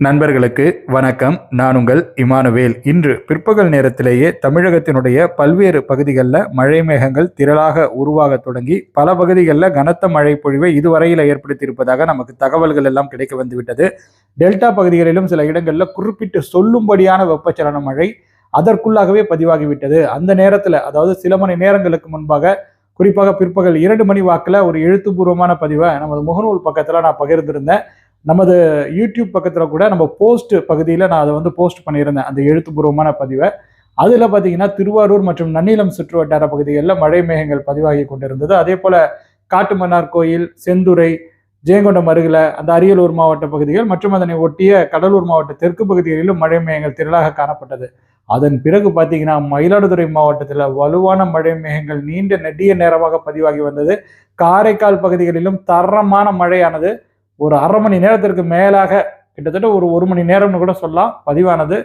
நண்பர்களுக்கு வணக்கம். நான் உங்கள் இமானுவேல். இன்று பிற்பகல் நேரத்திலேயே தமிழகத்தினுடைய பல்வேறு பகுதிகளில் மழை மேகங்கள் திரளாக உருவாக தொடங்கி பல பகுதிகளில் கனத்த மழை பொழிவை இதுவரையில் ஏற்படுத்தியிருப்பதாக நமக்கு தகவல்கள் எல்லாம் கிடைக்க வந்துவிட்டது. டெல்டா பகுதிகளிலும் சில இடங்களில் குறிப்பிட்டு சொல்லும்படியான வெப்பச்சலன மழை அதற்குள்ளாகவே பதிவாகிவிட்டது. அந்த நேரத்தில் அதாவது சில மணி நேரங்களுக்கு முன்பாக குறிப்பாக பிற்பகல் இரண்டு மணி வாக்கில் ஒரு எழுத்துப்பூர்வமான பதிவை நமது முகநூல் பக்கத்தில் நான் பகிர்ந்திருந்தேன். நமது யூடியூப் பக்கத்தில் கூட நம்ம போஸ்ட் பகுதியில் நான் அதை வந்து போஸ்ட் பண்ணியிருந்தேன் அந்த எழுத்துப்பூர்வமான பதிவை. அதில் பார்த்தீங்கன்னா திருவாரூர் மற்றும் நன்னிலம் சுற்று வட்டார பகுதிகளில் மழை மேகங்கள் பதிவாகி கொண்டிருந்தது. அதே போல் காட்டுமன்னார் கோயில் செந்துறை ஜெயங்கொண்டம் அருகில் அந்த அரியலூர் மாவட்ட பகுதிகள் மற்றும் அதனை ஒட்டிய கடலூர் மாவட்ட தெற்கு பகுதிகளிலும் மழை மேகங்கள் திரளாக காணப்பட்டது. அதன் பிறகு பார்த்தீங்கன்னா மயிலாடுதுறை மாவட்டத்தில் வலுவான மழை மேகங்கள் நீண்ட நெடிய நேரமாக பதிவாகி வந்தது. காரைக்கால் பகுதிகளிலும் தரமான மழையானது. ஒரு அரை மணி நேரத்திற்கு மேலாக கிட்டத்தட்ட ஒரு ஒரு மணி நேரம்னு கூட சொல்லலாம். பதிவானது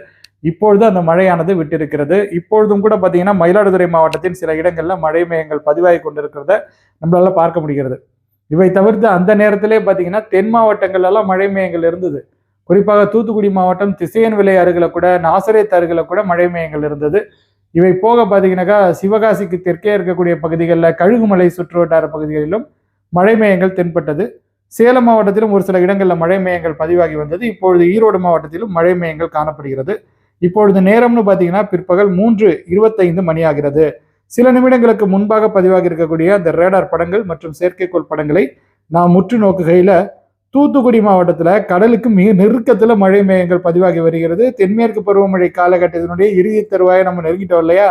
இப்பொழுது அந்த மழையானது விட்டிருக்கிறது. இப்பொழுதும் கூட பார்த்தீங்கன்னா மயிலாடுதுறை மாவட்டத்தின் சில இடங்களில் மழை மேகங்கள் பதிவாகி கொண்டிருக்கிறத நம்மளால பார்க்க முடிகிறது. இவை தவிர்த்து அந்த நேரத்திலே பார்த்தீங்கன்னா தென் மாவட்டங்கள்ல எல்லாம் மழை மேகங்கள் இருந்தது. குறிப்பாக தூத்துக்குடி மாவட்டம் திசையன் விலை அருகில் கூட நாசரேத் அருகில் கூட மழை மேகங்கள் இருந்தது. இவை போக பார்த்தீங்கன்னாக்கா சிவகாசிக்கு தெற்கே இருக்கக்கூடிய பகுதிகளில் கழுகுமலை சுற்று வட்டார பகுதிகளிலும் மழை மேகங்கள் தென்பட்டது. சேலம் மாவட்டத்திலும் ஒரு சில இடங்களில் மழை மேகங்கள் பதிவாகி வந்தது. இப்பொழுது ஈரோடு மாவட்டத்திலும் மழை மேகங்கள் காணப்படுகிறது. இப்பொழுது நேரம்னு பார்த்தீங்கன்னா பிற்பகல் மூன்று இருபத்தைந்து மணி ஆகிறது சில நிமிடங்களுக்கு முன்பாக பதிவாகி இருக்கக்கூடிய அந்த ரேடார் படங்கள் மற்றும் செயற்கைக்கோள் படங்களை நாம் முற்று நோக்குகையில் தூத்துக்குடி மாவட்டத்தில் கடலுக்கு மிக நெருக்கத்தில் மழை மேயங்கள் பதிவாகி வருகிறது. தென்மேற்கு பருவமழை காலகட்டத்தினுடைய இறுதி தருவாயை நம்ம நெருங்கிட்டோம் இல்லையா?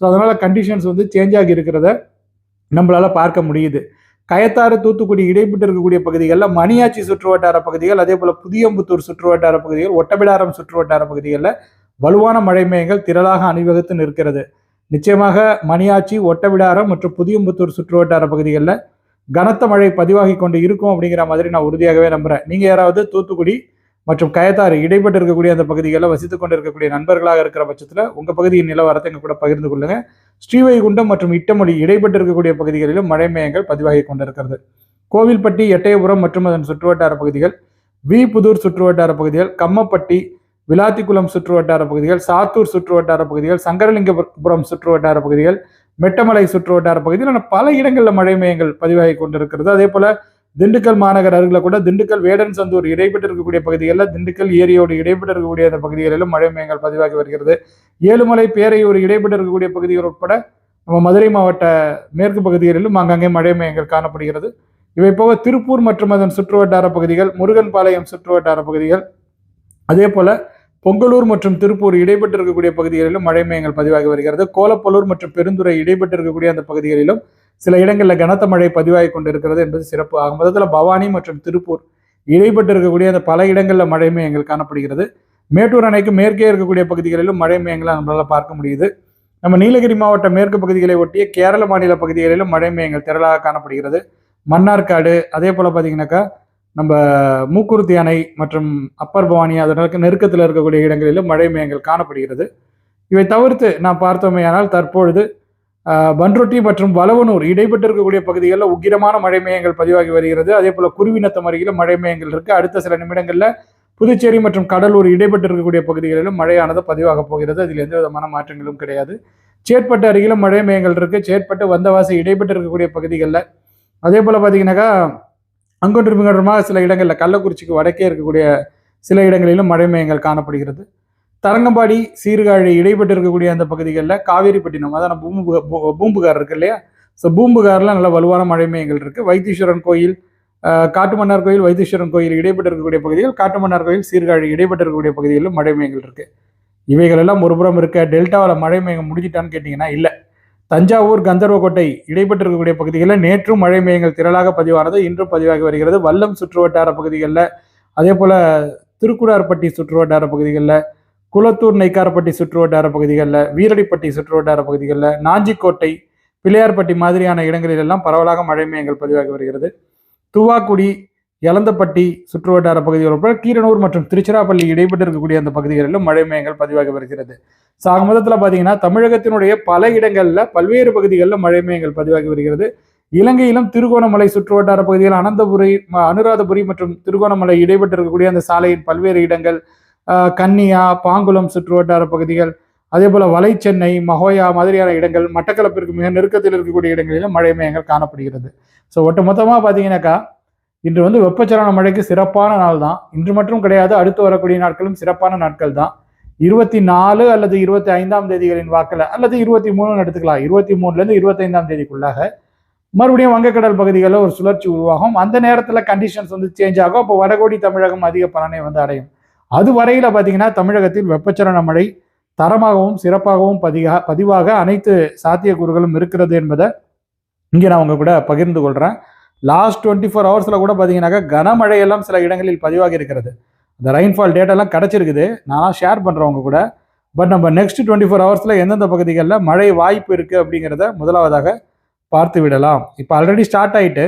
ஸோ அதனால் கண்டிஷன்ஸ் வந்து சேஞ்ச் ஆகி இருக்கிறத நம்மளால் பார்க்க முடியுது. கயத்தாறு தூத்துக்குடி இடைப்பட்டு இருக்கக்கூடிய பகுதிகளில் மணியாச்சி சுற்றுவட்டார பகுதிகள் அதே போல புதியம்புத்தூர் சுற்றுவட்டார பகுதிகள் ஒட்டபிடாரம் சுற்றுவட்டார பகுதிகளில் வலுவான மழை மேகங்கள் திரளாக அணிவகுத்து நிற்கிறது. நிச்சயமாக மணியாச்சி ஒட்டவிடாரம் மற்றும் புதியம்புத்தூர் சுற்றுவட்டார பகுதிகளில் கனத்த மழை பதிவாகி கொண்டு இருக்கும் அப்படிங்கிற மாதிரி நான் உறுதியாகவே நம்புறேன். நீங்கள் யாராவது தூத்துக்குடி மற்றும் கயத்தாறு இடைப்பட்டு இருக்கக்கூடிய அந்த பகுதிகளில் வசித்து கொண்டு இருக்கக்கூடிய நண்பர்களாக இருக்கிற பட்சத்தில் உங்கள் பகுதியின் நிலவரத்தை எங்கள் கூட பகிர்ந்து கொள்ளுங்கள் ஸ்ரீவைகுண்டம் மற்றும் இட்டமொழி இடைப்பட்டு இருக்கக்கூடிய பகுதிகளிலும் மழை மேகங்கள் பதிவாகி கொண்டிருக்கிறது. கோவில்பட்டி எட்டயபுரம் மற்றும் அதன் சுற்றுவட்டார பகுதிகள் வி புதூர் சுற்றுவட்டார பகுதிகள் கம்மப்பட்டி விளாத்திக்குளம் சுற்றுவட்டார பகுதிகள் சாத்தூர் சுற்றுவட்டார பகுதிகள் சங்கரலிங்கபுரம் சுற்றுவட்டார பகுதிகள் மெட்டமலை சுற்றுவட்டார பகுதியில் பல இடங்களில் மழை மேகங்கள் பதிவாகி கொண்டிருக்கிறது. அதே போல திண்டுக்கல் மாநகர் அருகில் கூட திண்டுக்கல் வேடன் சந்தூர் இடைப்பட்டு இருக்கக்கூடிய பகுதிகளில் திண்டுக்கல் ஏரியோடு இடைப்பட்டு இருக்கக்கூடிய அந்த பகுதிகளிலும் மழை மேகங்கள் பதிவாகி வருகிறது. ஏழுமலை பேரையூர் இடைப்பட்டு இருக்கக்கூடிய பகுதிகள் உட்பட நம்ம மதுரை மாவட்ட மேற்கு பகுதிகளிலும் அங்கங்கே மழை மேகங்கள் காணப்படுகிறது. இவை போக திருப்பூர் மற்றும் அதன் சுற்றுவட்டார பகுதிகள் முருகன்பாளையம் சுற்றுவட்டார பகுதிகள் அதே போல பொங்கலூர் மற்றும் திருப்பூர் இடைப்பட்டு இருக்கக்கூடிய பகுதிகளிலும் மழை மேகங்கள் பதிவாகி வருகிறது. கோலப்பலூர் மற்றும் பெருந்துறை இடைப்பட்டு இருக்கக்கூடிய அந்த பகுதிகளிலும் சில இடங்களில் கனத்த மழை பதிவாகி கொண்டிருக்கிறது என்பது சிறப்பு ஆகும். மொத்தத்தில் பவானி மற்றும் திருப்பூர் இடைப்பட்டு இருக்கக்கூடிய அந்த பல இடங்களில் மழை மேயங்கள் காணப்படுகிறது. மேட்டூர் அணைக்கு மேற்கே இருக்கக்கூடிய பகுதிகளிலும் மழை மேகங்களை நம்மளால பார்க்க முடியுது. நம்ம நீலகிரி மாவட்ட மேற்கு பகுதிகளை ஒட்டிய கேரள மாநில பகுதிகளிலும் மழை மேகங்கள் திரளாக காணப்படுகிறது. மன்னார்காடு அதே போல் பார்த்தீங்கன்னாக்கா நம்ம மூக்குருத்தி அணை மற்றும் அப்பர் பவானி அதற்கு நெருக்கத்தில் இருக்கக்கூடிய இடங்களிலும் மழை மேகங்கள் காணப்படுகிறது. இவை தவிர்த்து நான் பார்த்தோமேயானால் தற்பொழுது பன்ருட்டி மற்றும் வளவனூர் இடைப்பட்டு இருக்கக்கூடிய பகுதிகளில் உக்கிரமான மழை மேகங்கள் பதிவாகி வருகிறது. அதே போல் குருவினத்தம் அருகிலும் மழை மேகங்கள் இருக்குது அடுத்த சில நிமிடங்களில் புதுச்சேரி மற்றும் கடலூர் இடைப்பட்டு இருக்கக்கூடிய பகுதிகளிலும் மழையானது பதிவாக போகிறது. அதில் எந்த விதமான மாற்றங்களும் கிடையாது. சேட்பட்டு அருகிலும் மழை மேயங்கள் இருக்கு. சேட்பட்டு வந்தவாசி இடைப்பட்டு இருக்கக்கூடிய பகுதிகளில் அதே போல பார்த்தீங்கன்னாக்கா அங்கொன்று மிகமாக சில இடங்களில் கள்ளக்குறிச்சிக்கு வடக்கே இருக்கக்கூடிய சில இடங்களிலும் மழை மேயங்கள் காணப்படுகிறது. தரங்கம்பாடி சீர்காழி இடைப்பட்டு இருக்கக்கூடிய அந்த பகுதிகளில் காவேரிப்பட்டினம் அதான் பூம்பு பூ- பூம்புகார் இருக்கு இல்லையா? ஸோ பூம்புகாரில் நல்ல வலுவான மழை மேயங்கள் இருக்குது வைத்தீஸ்வரன் கோயில் காட்டுமன்னார் கோயில் வைத்தீஸ்வரன் கோயில் இடைப்பட்டு இருக்கக்கூடிய பகுதிகள் காட்டுமன்னார் கோயில் சீர்காழி இடைப்பட்டு இருக்கக்கூடிய பகுதிகளிலும் மழை மேகங்கள் இருக்கு. இவைகள் எல்லாம் ஒருபுறம் இருக்க டெல்டாவில் மழை மேகம் முடிஞ்சிட்டான்னு கேட்டிங்கன்னா இல்லை. தஞ்சாவூர் கந்தர்வக்கோட்டை இடைப்பட்டு இருக்கக்கூடிய பகுதிகளில் நேற்றும் மழை மேகங்கள் திரளாக பதிவானது இன்றும் பதிவாகி வருகிறது. வல்லம் சுற்றுவட்டார பகுதிகளில் அதே போல் திருக்குடார்பட்டி சுற்றுவட்டார பகுதிகளில் குளத்தூர் நெய்க்காரப்பட்டி சுற்றுவட்டார பகுதிகளில் வீரடிப்பட்டி சுற்றுவட்டார பகுதிகளில் நாஞ்சிக்கோட்டை பிள்ளையார்பட்டி மாதிரியான இடங்களிலெல்லாம் பரவலாக மழை மேகங்கள் பதிவாகி வருகிறது. துவாக்குடி எலந்தப்பட்டி சுற்றுவட்டார பகுதிகள் உட்பட கீரனூர் மற்றும் திருச்சிராப்பள்ளி இடைப்பட்டு இருக்கக்கூடிய அந்த பகுதிகளிலும் மழை மேகங்கள் பதிவாகி வருகிறது. ஸோ ஆக மொத்தத்தில் பார்த்தீங்கன்னா தமிழகத்தினுடைய பல இடங்களில் பல்வேறு பகுதிகளில் மழை மேகங்கள் பதிவாகி வருகிறது. இலங்கையிலும் திருகோணமலை சுற்றுவட்டார பகுதிகள் அனந்தபுரி ம- அனுராதபுரி மற்றும் திருகோணமலை இடைப்பட்டு இருக்கக்கூடிய அந்த சாலையின் பல்வேறு இடங்கள் கன்னியா பாங்குளம் சுற்றுவட்டார பகுதிகள் அதே போல வலைச்சென்னை மகோயா மாதிரியான இடங்கள் மட்டக்களப்பிற்கு மிக நெருக்கத்தில் இருக்கக்கூடிய இடங்களிலும் மழை மேகங்கள் காணப்படுகிறது. ஸோ ஒட்டுமொத்தமாக பார்த்தீங்கன்னாக்கா இன்று வந்து வெப்பச்சலன மழைக்கு சிறப்பான நாள் தான். இன்று மட்டும் கிடையாது அடுத்து வரக்கூடிய நாட்களும் சிறப்பான நாட்கள் தான். இருபத்தி நாலு அல்லது இருபத்தி ஐந்தாம் தேதிகளின் வாக்கில் அல்லது இருபத்தி மூணுன்னு எடுத்துக்கலாம். இருபத்தி மூணுலேருந்து இருபத்தைந்தாம் தேதிக்குள்ளாக மறுபடியும் வங்கக்கடல் பகுதிகளில் ஒரு சுழற்சி உருவாகும். அந்த நேரத்தில் கண்டிஷன்ஸ் வந்து சேஞ்ச் ஆகும். அப்போ வடகோடி தமிழகம் அதிக பலனை வந்து அடையும். அது வரையில் பார்த்தீங்கன்னா தமிழகத்தில் வெப்பச்சலன மழை தரமாகவும் சிறப்பாகவும் பதிகா பதிவாக அனைத்து சாத்தியக்கூறுகளும் இருக்கிறது என்பதை இங்கே நான் உங்கள் கூட பகிர்ந்து கொள்கிறேன் லாஸ்ட் டுவெண்ட்டி ஃபோர் ஹவர்ஸில் கூட பார்த்தீங்கன்னாக்கா கனமழையெல்லாம் சில இடங்களில் பதிவாகி இருக்கிறது. அந்த ரெயின்ஃபால் டேட்டாலாம் கிடச்சிருக்குது. நான் ஷேர் பண்ணுறேன் கூட. பட் நம்ம நெக்ஸ்ட் டுவெண்ட்டி ஃபோர் ஹவர்ஸில் எந்தெந்த பகுதிகளில் மழை வாய்ப்பு இருக்குது அப்படிங்கிறத முதலாவதாக பார்த்து விடலாம். இப்போ ஆல்ரெடி ஸ்டார்ட் ஆகிட்டு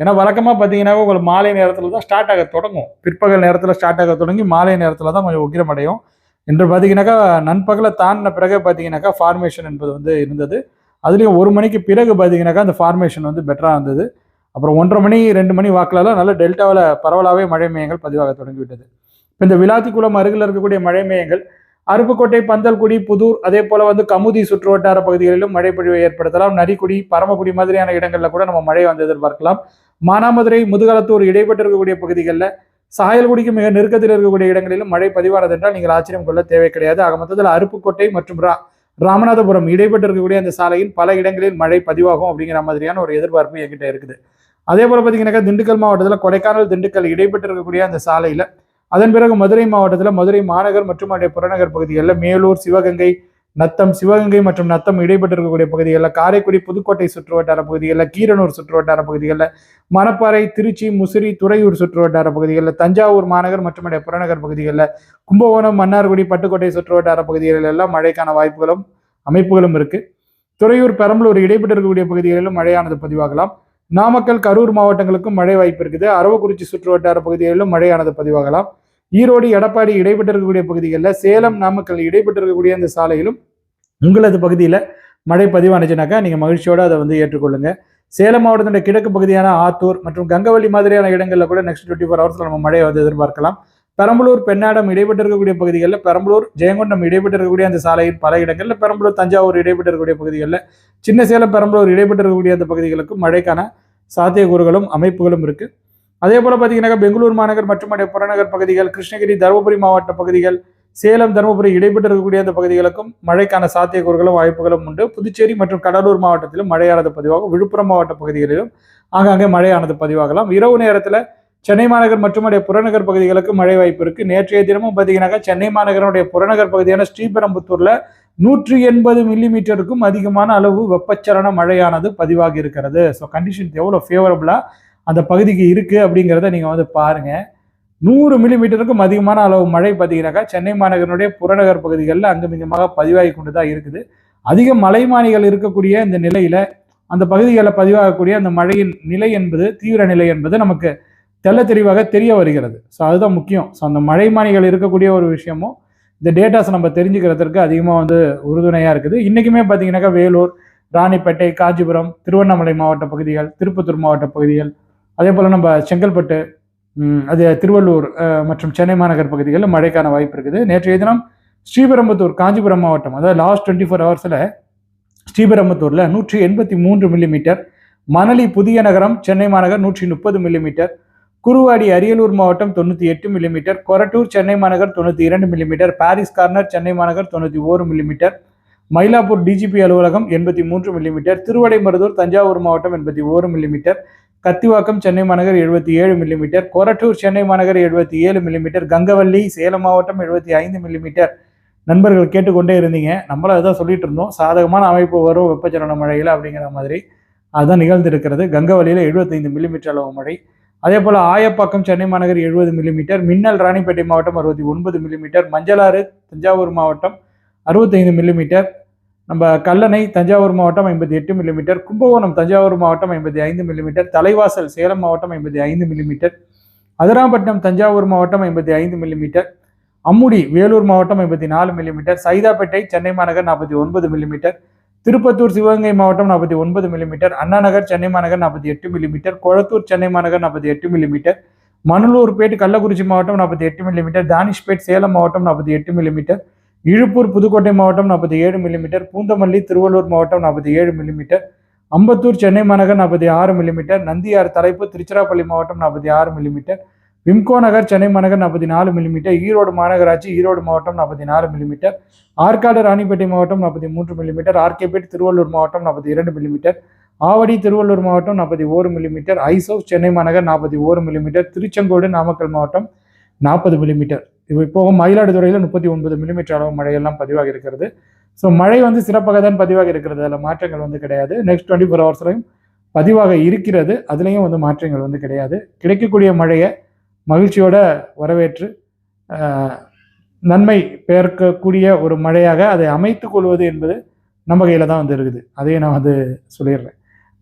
ஏன்னா வழக்கமாக பார்த்தீங்கன்னா உங்களுக்கு மாலை நேரத்தில் தான் ஸ்டார்ட் ஆக தொடங்கும். பிற்பகல் நேரத்தில் ஸ்டார்ட் ஆக தொடங்கி மாலை நேரத்தில் தான் கொஞ்சம் உக்கிரமடையும். என்று பார்த்தீங்கன்னாக்கா நண்பகலை தாண்டின பிறகு பார்த்தீங்கன்னாக்கா ஃபார்மேஷன் என்பது வந்து இருந்தது. அதுலேயும் ஒரு மணிக்கு பிறகு பார்த்தீங்கன்னாக்கா அந்த ஃபார்மேஷன் வந்து பெட்டராக இருந்தது. அப்புறம் ஒன்றரை மணி ரெண்டு மணி வாக்கிலலாம் நல்ல டெல்டாவில் பரவலாகவே மழை மேயங்கள் பதிவாக தொடங்கிவிட்டது. இப்போ இந்த விளாத்திக்குளம் அருகில் இருக்கக்கூடிய மழை மேயங்கள் அருப்புக்கோட்டை பந்தல்குடி புதூர் அதே போல் வந்து கமுதி சுற்று வட்டார பகுதிகளிலும் மழை பொழிவை ஏற்படுத்தலாம். நரிக்குடி பரமக்குடி மாதிரியான இடங்களில் கூட நம்ம மழை வந்து எதிர்பார்க்கலாம். மானாமதுரை முதுகலத்தூர் இடைப்பட்டு இருக்கக்கூடிய பகுதிகளில் சாயல்குடிக்கு மிக நெருக்கத்தில் இருக்கக்கூடிய இடங்களிலும் மழை பதிவானது என்றால் நீங்கள் ஆச்சரியம் கொள்ள தேவை கிடையாது. ஆக மொத்தத்தில் அருப்புக்கோட்டை மற்றும் ரா ராமநாதபுரம் இடைப்பட்டு இருக்கக்கூடிய அந்த சாலையில் பல இடங்களில் மழை பதிவாகும் அப்படிங்கிற மாதிரியான ஒரு எதிர்பார்ப்பு என்கிட்ட இருக்குது. அதே போல் பார்த்தீங்கன்னாக்கா திண்டுக்கல் மாவட்டத்தில் கொடைக்கானல் திண்டுக்கல் இடைப்பட்டு இருக்கக்கூடிய அந்த சாலையில் அதன் பிறகு மதுரை மாவட்டத்தில் மதுரை மாநகர் மற்றும் அதனுடைய புறநகர் பகுதிகளில் மேலூர் சிவகங்கை நத்தம் சிவகங்கை மற்றும் நத்தம் இடைப்பட்டு இருக்கக்கூடிய பகுதிகளில் காரைக்குடி புதுக்கோட்டை சுற்றுவட்டார பகுதிகளில் கீரனூர் சுற்றுவட்டார பகுதிகளில் மணப்பாறை திருச்சி முசிறி துறையூர் சுற்றுவட்டார பகுதிகளில் தஞ்சாவூர் மாநகர் மற்றும் புறநகர் பகுதிகளில் கும்பகோணம் மன்னார்குடி பட்டுக்கோட்டை சுற்றுவட்டார பகுதிகளில் எல்லாம் மழைக்கான வாய்ப்புகளும் அமைப்புகளும் இருக்கு. துறையூர் பெரம்பலூர் இடைப்பட்டு இருக்கக்கூடிய பகுதிகளிலும் மழையானது பதிவாகலாம். நாமக்கல் கரூர் மாவட்டங்களுக்கும் மழை வாய்ப்பு இருக்குது. அரவக்குறிச்சி சுற்றுவட்டார பகுதிகளிலும் மழையானது பதிவாகலாம். ஈரோடு எடப்பாடி இடைப்பட்டு இருக்கக்கூடிய பகுதிகளில் சேலம் நாமக்கல் இடைப்பட்டு இருக்கக்கூடிய அந்த சாலையிலும் உங்களது பகுதியில் மழை பதிவானுச்சுனாக்கா நீங்கள் மகிழ்ச்சியோடு அதை வந்து ஏற்றுக்கொள்ளுங்க. சேலம் மாவட்டத்தினுடைய கிழக்கு பகுதியான ஆத்தூர் மற்றும் கங்கவள்ளி மாதிரியான இடங்களில் கூட நெக்ஸ்ட் டுவெண்ட்டி ஃபோர் ஹவர்ஸில் நம்ம மழையை வந்து எதிர்பார்க்கலாம். பெரம்பலூர் பெண்ணாடம் இடைப்பட்டு இருக்கக்கூடிய பகுதிகளில் பெரம்பலூர் ஜெயங்கொண்டம் இடைப்பட்டு இருக்கக்கூடிய அந்த சாலையின் பல இடங்களில் பெரம்பலூர் தஞ்சாவூர் இடைப்பட்டு இருக்கக்கூடிய பகுதிகளில் சின்ன சேலம் பெரம்பலூர் இடைப்பட்டு இருக்கக்கூடிய அந்த பகுதிகளுக்கும் மழைக்கான சாத்தியக்கூறுகளும் அமைப்புகளும் இருக்கு. அதே போல பார்த்தீங்கன்னாக்கா பெங்களூர் மாநகர் மற்றும் அடைய புறநகர் பகுதிகள் கிருஷ்ணகிரி தருமபுரி மாவட்ட பகுதிகள் சேலம் தருமபுரி இடைப்பட்டு இருக்கக்கூடிய அந்த பகுதிகளுக்கும் மழைக்கான சாத்தியக்கூறுகளும் வாய்ப்புகளும் உண்டு. புதுச்சேரி மற்றும் கடலூர் மாவட்டத்திலும் மழையானது பதிவாகும். விழுப்புரம் மாவட்ட பகுதிகளிலும் ஆங்காங்கே மழையானது பதிவாகலாம். இரவு நேரத்தில் சென்னை மாநகர் மற்றும் அடைய புறநகர் பகுதிகளுக்கு மழை வாய்ப்பு இருக்கு. நேற்றைய தினமும் பார்த்தீங்கன்னாக்கா சென்னை மாநகரனுடைய புறநகர் பகுதியான ஸ்ரீபெரும்புத்தூர்ல நூற்றி எண்பது மில்லிமீட்டருக்கும் அதிகமான அளவு வெப்பச்சலன மழையானது பதிவாகி இருக்கிறது. ஸோ கண்டிஷன் எவ்வளோ ஃபேவரபுளாக அந்த பகுதிக்கு இருக்குது அப்படிங்கிறத நீங்கள் வந்து பாருங்கள் நூறு மில்லிமீட்டருக்கும் அதிகமான அளவு மழை பார்த்தீங்கன்னாக்கா சென்னை மாநகரனுடைய புறநகர் பகுதிகளில் அங்குமிங்கமாக பதிவாகி கொண்டு தான் இருக்குது. அதிக மலைமானிகள் இருக்கக்கூடிய இந்த நிலையில் அந்த பகுதிகளில் பதிவாகக்கூடிய அந்த மழையின் நிலை என்பது தீவிர நிலை என்பது நமக்கு தெள்ள தெளிவாக தெரிய வருகிறது. ஸோ அதுதான் முக்கியம். ஸோ அந்த மழைமானிகள் இருக்கக்கூடிய ஒரு விஷயமும் இந்த டேட்டாஸ் நம்ம தெரிஞ்சுக்கிறதுக்கு அதிகமாக வந்து உறுதுணையாக இருக்குது. இன்றைக்குமே பார்த்தீங்கன்னாக்கா வேலூர் ராணிப்பேட்டை காஞ்சிபுரம் திருவண்ணாமலை மாவட்ட பகுதிகள் திருப்பத்தூர் மாவட்ட பகுதிகள் அதே போல் நம்ம செங்கல்பட்டு அது திருவள்ளூர் மற்றும் சென்னை மாநகர் பகுதிகளில் மழைக்கான வாய்ப்பு இருக்குது. நேற்றைய தினம் ஸ்ரீபெரும்புத்தூர் காஞ்சிபுரம் மாவட்டம் அதாவது லாஸ்ட் டுவெண்ட்டி ஃபோர் ஹவர்ஸில் ஸ்ரீபெரும்புத்தூரில் நூற்றி எண்பத்தி மூன்று மில்லிமீட்டர் மணலி புதிய நகரம் சென்னை மாநகர் நூற்றி முப்பது மில்லிமீட்டர் குருவாடி அரியலூர் மாவட்டம் தொண்ணூற்றி எட்டு மில்லிமீட்டர் கொரட்டூர் சென்னை மாநகர் தொண்ணூற்றி இரண்டு மில்லிமீட்டர் பாரிஸ் கார்னர் சென்னை மாநகர் தொண்ணூற்றி ஓரு மில்லிமீட்டர் மயிலாப்பூர் டிஜிபி அலுவலகம் எண்பத்தி மூன்று மில்லிமீட்டர் திருவடைமருதூர் தஞ்சாவூர் மாவட்டம் எண்பத்தி ஓரு மில்லிமீட்டர் கத்திவாக்கம் சென்னை மாநகர் எழுபத்தி ஏழு மில்லிமீட்டர் கொரட்டூர் சென்னை மாநகர் எழுபத்தி ஏழு மில்லிமீட்டர் கங்கவல்லி சேலம் மாவட்டம் எழுபத்தி ஐந்து மில்லிமீட்டர் நண்பர்கள் கேட்டுக்கொண்டே இருந்தீங்க. நம்மளும் அதான் சொல்லிட்டு இருந்தோம். சாதகமான அமைப்பு வரும் வெப்பச்சலன மழையில் அப்படிங்கிற மாதிரி. அதுதான் நிகழ்ந்திருக்கிறது. கங்கவல்லியில் எழுபத்தைந்து மில்லிமீட்டர் அளவு மழை. அதே போல் ஆயப்பாக்கம் சென்னை மாநகர் எழுபது மில்லிமீட்டர் மின்னல் ராணிப்பேட்டை மாவட்டம் அறுபத்தி ஒன்பது மில்லிமீட்டர் மஞ்சளாறு தஞ்சாவூர் மாவட்டம் அறுபத்தைந்து மில்லிமீட்டர் நம்ம கல்லணை தஞ்சாவூர் மாவட்டம் ஐம்பத்தி எட்டு மில்லிமீட்டர் கும்பகோணம் தஞ்சாவூர் மாவட்டம் ஐம்பத்தி ஐந்து மில்லிமீட்டர் தலைவாசல் சேலம் மாவட்டம் ஐம்பத்தி ஐந்து மில்லிமீட்டர் அதிராம்பட்டினம் தஞ்சாவூர் மாவட்டம் ஐம்பத்தி ஐந்து மில்லிமீட்டர் அம்முடி வேலூர் மாவட்டம் ஐம்பத்தி நாலு மில்லிமீட்டர் சைதாப்பேட்டை சென்னை மாநகர் நாற்பத்தி ஒன்பது மில்லிமீட்டர் திருப்பத்தூர் சிவகங்கை மாவட்டம் நாற்பத்தி ஒன்பது மில்லிமீட்டர் அண்ணாநகர் சென்னை மாநகர் நாற்பத்தி எட்டு மில்லிமீட்டர் கொளத்தூர் சென்னை மாநகர் நாற்பத்தி எட்டு மில்லிமீட்டர் மணலூர்பேட் கள்ளக்குறிச்சி மாவட்டம் நாற்பத்தி எட்டு மில்லிமீட்டர் தானிஷ்பேட் சேலம் மாவட்டம் நாற்பத்தி எட்டு மில்லிமீட்டர் இழுப்பூர் புதுக்கோட்டை மாவட்டம் நாற்பத்தி ஏழு மில்லிமீட்டர் பூந்தமல்லி திருவள்ளூர் மாவட்டம் நாற்பத்தி ஏழு மில்லிமீட்டர் அம்பத்தூர் சென்னை மாநகர் நாற்பத்தி ஆறு மில்லிமீட்டர் நந்தியார் தலைப்பு திருச்சிராப்பள்ளி மாவட்டம் நாற்பத்தி ஆறு மில்லிமீட்டர் விம்கோ நகர் சென்னை மாநகர் நாற்பத்தி நாலு மில்லிமீட்டர் ஈரோடு மாநகராட்சி ஈரோடு மாவட்டம் நாற்பத்தி நாலு மில்லிமீட்டர் ஆற்காடு ராணிப்பேட்டை மாவட்டம் நாற்பத்தி மூன்று மில்லிமீட்டர் ஆர்கேபேட் திருவள்ளூர் மாவட்டம் நாற்பத்தி இரண்டு மில்லிமீட்டர் ஆவடி திருவள்ளூர் மாவட்டம் நாற்பத்தி ஓரு மில்லிமீட்டர் ஐசோ சென்னை மாநகர் நாற்பத்தி ஓரு மில்லிமீட்டர் திருச்செங்கோடு நாமக்கல் மாவட்டம் நாற்பது மில்லிமீட்டர் இது மயிலாடுதுறையில் முப்பத்தி ஒன்பது மில்லிமீட்டர் அளவு மழையெல்லாம் பதிவாக இருக்கிறது. ஸோ மழை வந்து சிறப்பாக தான் பதிவாக இருக்கிறது. அதில் மாற்றங்கள் வந்து கிடையாது. நெக்ஸ்ட் டுவெண்ட்டி ஃபோர் ஹவர்ஸ்லையும் பதிவாக இருக்கிறது. அதுலேயும் வந்து மாற்றங்கள் வந்து கிடையாது. கிடைக்கக்கூடிய மழையை மகிழ்ச்சியோட வரவேற்று நன்மை பெயர்க்கக்கூடிய ஒரு மழையாக அதை அமைத்து கொள்வது என்பது நம்ம கையில் தான் வந்து இருக்குது. அதையும் நான் வந்து சொல்லிடுறேன்.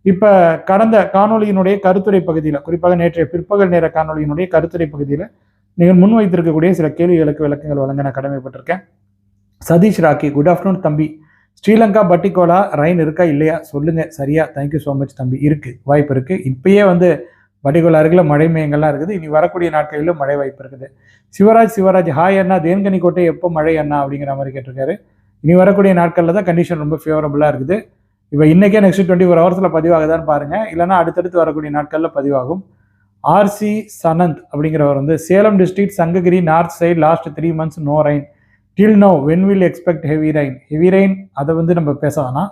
இப்போ கடந்த காணொலியினுடைய கருத்துரை பகுதியில் குறிப்பாக நேற்றைய பிற்பகல் நேர காணொலியினுடைய கருத்துரை பகுதியில் நீங்கள் முன்வைத்திருக்கக்கூடிய சில கேள்விகளுக்கு விளக்கங்கள் வழங்க நான் கடமைப்பட்டிருக்கேன். சதீஷ் ராக்கி குட் ஆஃப்டர்நூன் தம்பி. ஸ்ரீலங்கா பட்டிகோலா ரயின் இருக்கா இல்லையா? சொல்லுங்க. சரியா. தேங்க்யூ ஸோ மச் தம்பி. இருக்கு. வாய்ப்பு இருக்கு. இப்பயே வந்து வடிகோல் அருகில் மழை மையங்கள்லாம் இருக்குது. இனி வரக்கூடிய நாட்களிலும் மழை வாய்ப்பு இருக்குது. சிவராஜ் சிவராஜ் ஹாய் அண்ணா. தேன்கனி கோட்டை எப்போ மழை அண்ணா? அப்படிங்கிற மாதிரி கேட்டிருக்காரு. இனி வரக்கூடிய நாட்களில் தான் கண்டிஷன் ரொம்ப ஃபேவரபுளாக இருக்குது. இப்போ இன்றைக்கே நெக்ஸ்ட் டுவெண்ட்டி ஃபோர் ஹவர்ஸில் பதிவாகுதான்னு பாருங்கள் இல்லைனா அடுத்தடுத்து வரக்கூடிய நாட்களில் பதிவாகும். ஆர்சி சனந்த் அப்படிங்கிறவர் வந்து Salem district Sankagiri north side last three months no rain till now when will expect heavy rain heavy rain அதை வந்து நம்ம பேச வேணாம்.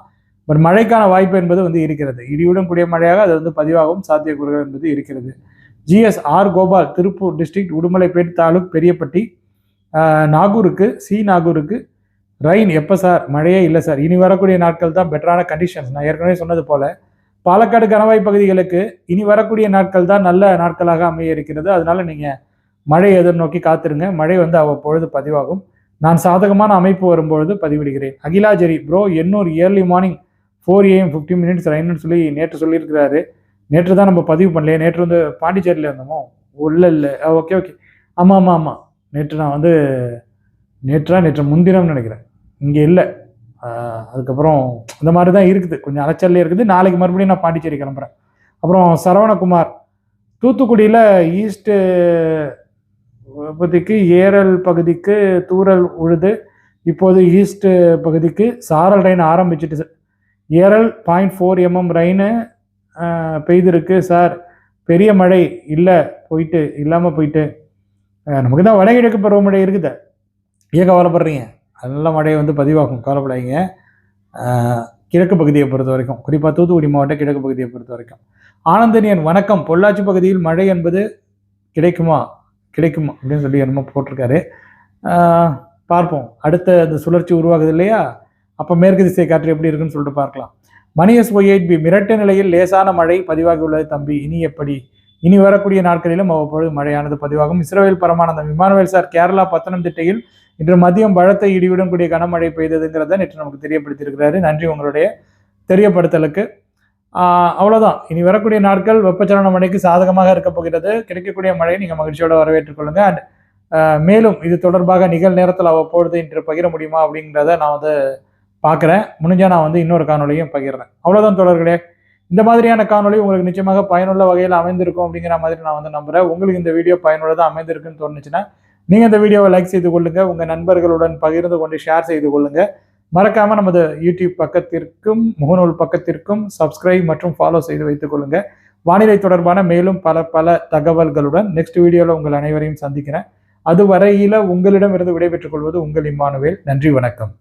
பட் மழைக்கான வாய்ப்பு என்பது வந்து இருக்கிறது. இடியுடன் கூடிய மழையாக அது வந்து பதிவாகவும் சாத்தியக்கூறுகள் என்பது இருக்கிறது. GS R Gopal Tiruppur district Udumalaipet taluk Periyapatti நாகூருக்கு C நாகூருக்கு. ரைன் எப்போ சார் மழையே இல்லை சார் இனி வரக்கூடிய நாட்கள் தான் பெட்டரான கண்டிஷன்ஸ் நான் ஏற்கனவே சொன்னது போல பாலக்காடு கணவாய் பகுதிகளுக்கு இனி வரக்கூடிய நாட்கள் தான் நல்ல நாட்களாக அமைய இருக்கிறது அதனால நீங்கள் மழை எதிர்நோக்கி காத்திருங்க. மழை வந்து அவ்வப்பொழுது பதிவாகும். நான் சாதகமான அமைப்பு வரும்பொழுது பதிவிடுகிறேன். அகிலாஜரி bro Ennore early morning four AM fifty minutes ரைன்னு சொல்லி நேற்று சொல்லியிருக்கிறாரு. நேற்று தான் நம்ம பதிவு பண்ணலையே. நேற்று வந்து பாண்டிச்சேரியில் இருந்தோமோ? இல்லை. இல்லை ஓகே ஓகே ஆமாம் ஆமாம் ஆமாம் நேற்று நான் வந்து நேற்றா நேற்று முன்தினம்னு நினைக்கிறேன். இங்கே இல்லை. அதுக்கப்புறம் இந்த மாதிரி தான் இருக்குது. கொஞ்சம் அலைச்சல்லே இருக்குது. நாளைக்கு மறுபடியும் நான் பாண்டிச்சேரி கிளம்புறேன். அப்புறம் சரவணகுமார் தூத்துக்குடியில் ஈஸ்ட்டு பகுதிக்கு ஏரல் பகுதிக்கு தூரல் உழுது இப்போது ஈஸ்ட்டு பகுதிக்கு சாரல் ரெயின் ஆரம்பிச்சிட்டு Eral point four MM rain பெய்திருக்கு சார். பெரிய மழை இல்லை போயிட்டு இல்லாமல் போயிட்டு. நமக்கு தான் வடகிழக்கு பருவமழை இருக்குது. ஏன் கவலைப்படுறீங்க? நல்ல மழையை வந்து பதிவாகும் கவலைப்படாதீங்க. கிழக்கு பகுதியை பொறுத்த வரைக்கும் குறிப்பாக தூத்துக்குடி மாவட்ட கிழக்கு பகுதியை பொறுத்த வரைக்கும். ஆனந்தனியன் வணக்கம். பொள்ளாச்சி பகுதியில் மழை என்பது கிடைக்குமா? கிடைக்குமா? அப்படின்னு சொல்லி என்னமோ போட்டிருக்காரு. பார்ப்போம். அடுத்த அந்த சுழற்சி உருவாகுது இல்லையா? அப்போ மேற்கு திசை காற்று எப்படி இருக்குன்னு சொல்லிட்டு பார்க்கலாம். மணியஸ் ஒய் எயிட் பி மிரட்ட நிலையில் லேசான மழை பதிவாகி உள்ளது தம்பி. இனி எப்படி? இனி வரக்கூடிய நாட்களிலும் அவ்வப்பொழுது மழையானது பதிவாகும். இஸ்ரேல் பரமானந்தம் விமானவேல் சார் கேரளா பத்தனம்திட்டையில் இன்று மதியம் பலத்த இடியுடன் கூடிய கனமழை பெய்ததுங்கிறத நேற்று நமக்கு தெரியப்படுத்தியிருக்கிறாரு. நன்றி உங்களுடைய தெரியப்படுத்தலுக்கு. அவ்வளோதான் இனி வரக்கூடிய நாட்கள் வெப்பச்சலன மழைக்கு சாதகமாக இருக்க போகிறது. கிடைக்கக்கூடிய மழையை நீங்கள் மகிழ்ச்சியோடு வரவேற்றுக்கொள்ளுங்க அண்ட் மேலும் இது தொடர்பாக நிகழ் நேரத்தில் அவ்வப்பொழுது இன்று பகிர முடியுமா அப்படிங்கிறத நான் வந்து பார்க்குறேன். முடிஞ்சால் நான் வந்து இன்னொரு காணொலியும் பகிர்றேன். அவ்வளோதான் தொடர்களே இந்த மாதிரியான காணொலி உங்களுக்கு நிச்சயமாக பயனுள்ள வகையில் அமைந்திருக்கும் அப்படிங்கிற மாதிரி நான் வந்து நம்புகிறேன் உங்களுக்கு இந்த வீடியோ பயனுள்ளதாக அமைந்திருக்குன்னு தோணுச்சுன்னா நீங்கள் இந்த வீடியோவை லைக் செய்து கொள்ளுங்கள் உங்கள் நண்பர்களுடன் பகிர்ந்து கொண்டு ஷேர் செய்து கொள்ளுங்கள் மறக்காமல் நமது யூடியூப் பக்கத்திற்கும் முகநூல் பக்கத்திற்கும் சப்ஸ்கிரைப் மற்றும் ஃபாலோ செய்து வைத்துக் கொள்ளுங்கள் வானிலை தொடர்பான மேலும் பல பல தகவல்களுடன் நெக்ஸ்ட் வீடியோவில் உங்கள் அனைவரையும் சந்திக்கிறேன். அதுவரையில உங்களிடமிருந்து விடைபெற்றுக் கொள்வது உங்கள் இம்மானுவேல். நன்றி வணக்கம்.